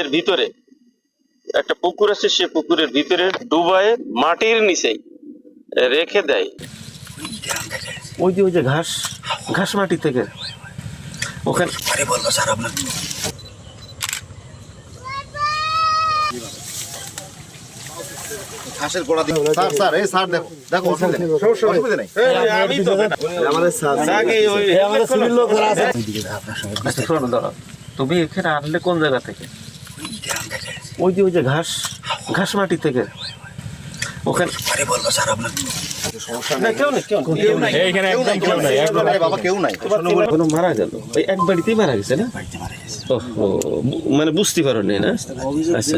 এর ভিতরে একটা পুকুর আছে সে পুকুরের ভিতরে ডুবায় মাটির নিচেই রেখে দেয়। ওই যে ওই যে ঘাস ঘাস মাটি থেকে। ওখানে ঘাসের গোড়া দিকে স্যার স্যার এই স্যার দেখো। দেখো অসুবিধা নেই। অসুবিধা নেই। আমি তো আগে ওই আচ্ছা তুমি এখানে আনলে কোন জায়গা থেকে? ওই যে ওই যে ঘাস ঘাস মাটি থেকে। ওখানে না কেউ কেউ নেই, কেউ নেই। কেউ নাই কেউ নাই আরে বাবা কেউ নাই। কোনো মারা গেল? ওই এক বাড়িতেই মারা গেছে না? ও মানে বুঝতে পারো নি? না আচ্ছা।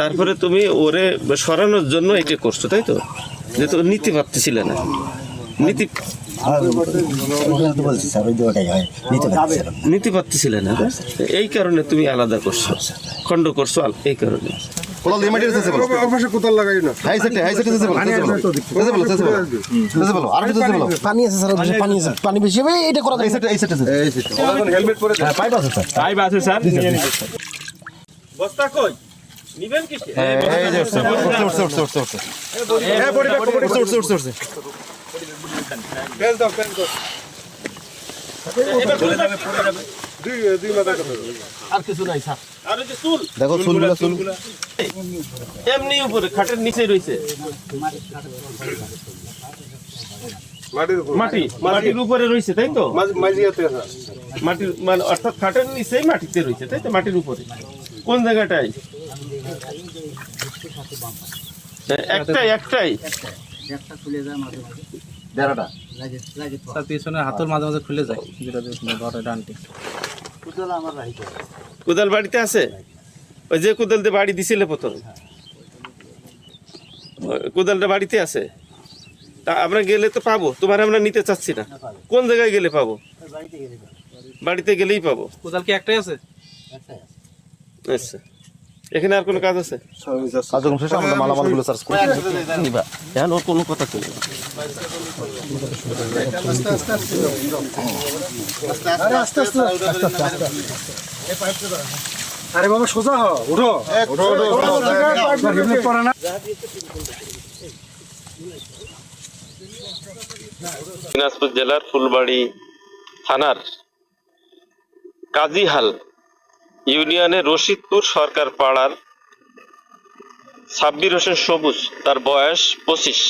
তারপরে তুমি ওরে সরানোর জন্য এটা করছ তাই তো? যে তো নিতে পারতেছিলে না। নীতি হয় নিতে পারতেছিলে না এই কারণে তুমি আলাদা করছ খণ্ড করছ এই কারণে পানি আছে স্যার ওদিকে পানি আছে পানি বেশি হবে এটা করা বস্তা কই নিবেন কি দাও দাও দুই দুই মাথা কথা আর কিছু নাই স্যার। আর ওই যে চুল। দেখো চুলগুলো চুল। এমনি উপরে খাটের নিচে রয়েছে। মাটি মাটির উপরে রয়েছে তাই তো? মাটির মানে অর্থাৎ খাটের নিচেই মাটিতে রয়েছে তাই তো? মাটির উপরে। কোন জায়গাটায়? হ্যাঁ, একটাই একটাই। দেড়াটা। তার পিছনে হাতের মাঝে মাঝে খুলে যায় যেটা ধরে ডানটি কোদাল বাড়িতে আছে? ওই যে কোদাল দিয়ে বাড়ি দিছিলে প্রথম? ওই কোদালটা বাড়িতে আছে? তা আমরা গেলে তো পাবো তোমার আমরা নিতে চাচ্ছি না। কোন জায়গায় গেলে পাবো? বাড়িতে গেলেই পাবো। কোদাল কি একটাই আছে। আচ্ছা। এখানে আর কোনো কাজ আছে? কাজকর্ম শেষ আমরা মালামালগুলো সার্চ করি নিবা। এখন ওর কোনো কথা চলবে আরে বাবা সোজা হ উঠো। না দিনাজপুর জেলার ফুলবাড়ি থানার কাজীহাল ইউনিয়নের রশিদপুর সরকার পাড়ার সাব্বির হোসেন সবুজ, তার বয়স পঁচিশ।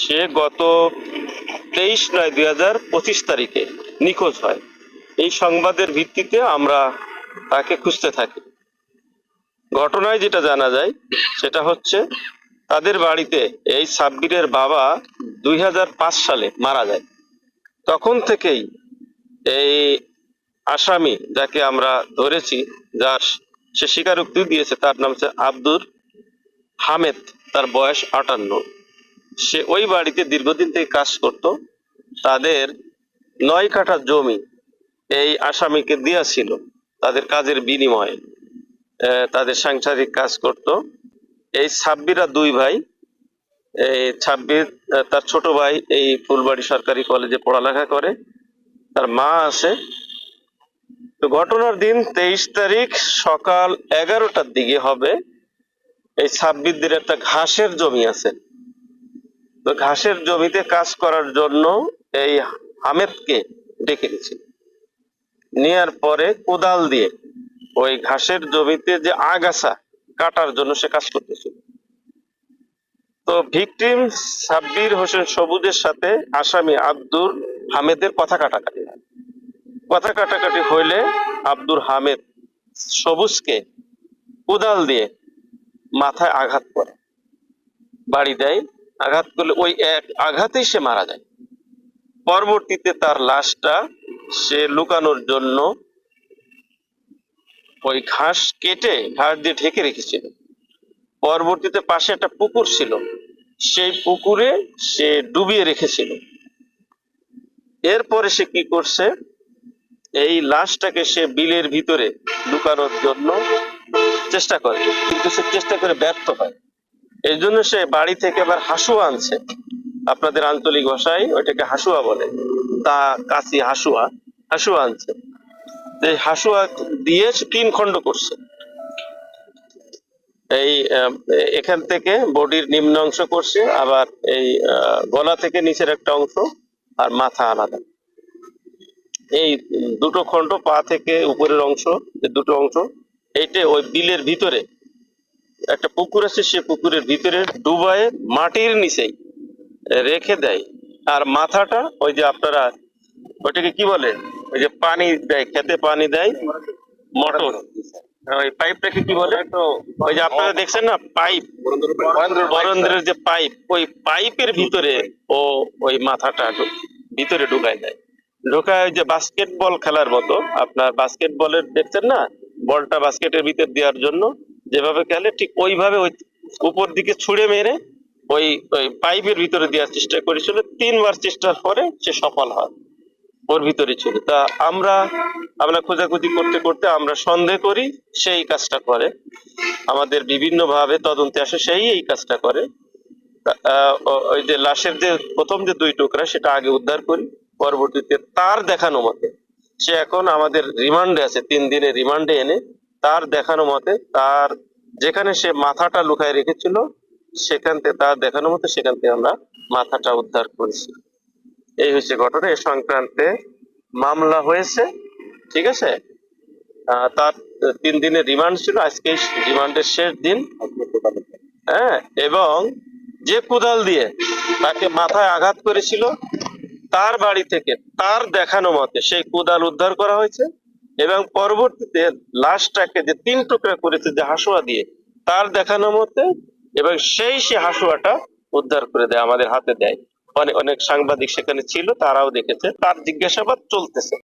সে গত তেইশ নয় দুই হাজার পঁচিশ তারিখে নিখোঁজ হয়। এই সংবাদের ভিত্তিতে আমরা তাকে খুঁজতে থাকি। ঘটনায় যেটা জানা যায়, সেটা হচ্ছে তাদের বাড়িতে এই সাব্বিরের বাবা দুই হাজার পাঁচ সালে মারা যায়। তখন থেকেই এই আসামি যাকে আমরা ধরেছি, যার সে স্বীকারোক্তি দিয়েছে, তার নাম হচ্ছে আব্দুর হামেদ, তার বয়স আটান্ন। সে ওই বাড়িতে দীর্ঘদিন থেকে কাজ করত। তাদের নয় কাঠা জমি এই আসামিকে দিয়েছিল তাদের কাজের বিনিময়ে তাদের সাংসারিক কাজ করত। এই ছাব্বিরা দুই ভাই, এই ছাব্বির তার ছোট ভাই এই ফুলবাড়ি সরকারি কলেজে পড়ালেখা করে। তার মা আছে তো ঘটনার দিন তেইশ তারিখ সকাল এগারোটার দিকে হবে। এই ছাব্বিশদের একটা ঘাসের জমি আছে। তো ঘাসের জমিতে কাজ করার জন্য এই হামেদকে ডেকে নিয়েছে। নেয়ার পরে কোদাল দিয়ে ওই ঘাসের জমিতে যে আগাছা কাটার জন্য সে কাজ করতেছিল তো ভিকটিম সাব্বির হোসেন সবুজের সাথে আসামি আব্দুর হামেদের কথা কাটাকাটি। হয় কথা কাটাকাটি হইলে আব্দুর হামেদ সবুজকে কোদাল দিয়ে মাথায় আঘাত করে। বাড়ি দেয়, আঘাত করলে ওই এক আঘাতেই সে মারা যায়। পরবর্তীতে তার লাশটা সে লুকানোর জন্য ওই ঘাস কেটে, ঘাস দিয়ে ঢেকে রেখেছিল। পরবর্তীতে পাশে একটা পুকুর ছিল। সেই পুকুরে সে ডুবিয়ে রেখেছিল। এরপরে সে কি করছে? এই লাশটাকে সে বিলের ভিতরে লুকানোর জন্য চেষ্টা করে, কিন্তু সে চেষ্টা করে ব্যর্থ হয়। এই জন্য সে বাড়ি থেকে আবার হাসুয়া আনছে। আপনাদের আঞ্চলিক ভাষায় ওইটাকে হাসুয়া বলে। তা কাশি হাসুয়া হাসুয়া আনছে। এই হাসুয়া দিয়ে সে তিন খণ্ড করছে। এই এখান থেকে বডির নিম্ন অংশ করছে, আবার এই গলা থেকে নিচের একটা অংশ আর মাথা আলাদা। এই দুটো খণ্ড পা থেকে উপরের অংশ যে দুটো অংশ এইটা ওই বিলের ভিতরে। একটা পুকুর আছে সে পুকুরের ভিতরে ডুবায়ে মাটির নিচেই রেখে দেয়। আর মাথাটা ওই যে আপনারা ওইটাকে কি বলে? ওই যে পানি দেয় খেতে পানি দেয় মোটর। ওই পাইপটাকে কি বলে? ওই যে আপনারা দেখছেন না পাইপ। বরেন্দ্রের যে পাইপ ওই পাইপের ভিতরে ও ওই মাথাটা ভিতরে ঢুকায় দেয়। ঢোকায় যে বাস্কেটবল খেলার মতো, আপনার বাস্কেটবলের দেখছেন না? বলটা বাস্কেটের ভিতর দেওয়ার জন্য যেভাবে খেলে, ঠিক ওইভাবে ওই উপর দিকে ছুঁড়ে মেরে ওই ওই পাইপের ভিতরে দেওয়ার চেষ্টা করেছিল। তিনবার চেষ্টার পরে সে সফল হয় ওর ভিতরে ছিল। তা আমরা আমরা খোঁজাখুঁজি করতে করতে আমরা সন্দেহ করি, সেই কাজটা করে। আমাদের বিভিন্ন ভাবে তদন্তে আসে, সেই, এই কাজটা করে। ওই যে লাশের যে প্রথম যে দুই টুকরা, সেটা আগে উদ্ধার করি। পরবর্তীতে তার দেখানো মতে সে এখন আমাদের রিমান্ডে আছে, তিন দিনের রিমান্ডে এনে তার দেখানো মতে তার যেখানে সে মাথাটা লুকায় রেখেছিল, সেখান থেকে তার দেখানো মতে সেখান থেকে আমরা মাথাটা উদ্ধার করেছি। এই হচ্ছে ঘটনা। এ সংক্রান্তে মামলা হয়েছে, ঠিক আছে? তার তিন দিনের রিমান্ড ছিল, আজকে রিমান্ডের শেষ দিন। হ্যাঁ এবং যে কোদাল দিয়ে তাকে মাথায় আঘাত করেছিল তার বাড়ি থেকে তার দেখানো মতে সেই কোদাল উদ্ধার করা হয়েছে এবং পরবর্তীতে লাশটাকে যে তিন টুকরা করেছে যে হাসুয়া দিয়ে তার দেখানো মতে এবং সেই সে হাসুয়াটা উদ্ধার করে দেয়, আমাদের হাতে দেয়। অনেক অনেক সাংবাদিক সেখানে ছিল, তারাও দেখেছে, তার জিজ্ঞাসাবাদ চলতেছে।